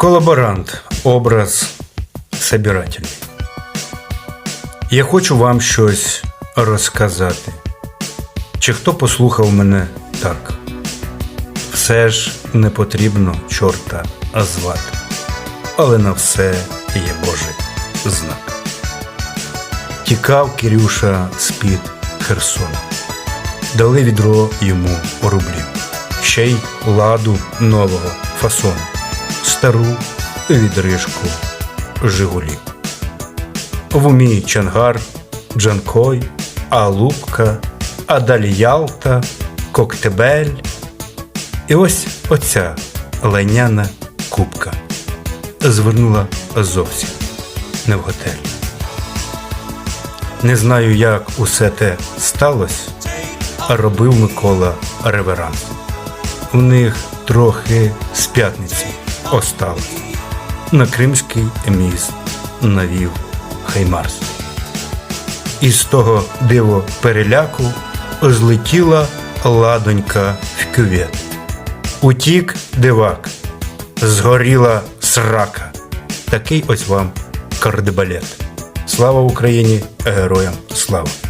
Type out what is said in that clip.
Колаборант образ собирательний. Я хочу вам щось розказати. Чи хто послухав мене так? Все ж не потрібно чорта звати, але на все є Божий знак. Тікав Кирюша з-під Херсона. Дали відро йому рублів, ще й ладу нового фасону, стару відрижку Жигулів. В умі Чангар, Джанкой, Алупка, а далі Ялта, Коктебель. І ось оця лайняна кубка звернула зовсім не в готель. Не знаю, як усе те сталося, робив Микола реверанс. У них трохи з п'ятниці осталось. На Кримський міст навів Хаймарс. І з того диво переляку злетіла ладонька в кювет. Утік дивак, згоріла срака. Такий ось вам кардебалет. Слава Україні! Героям слава!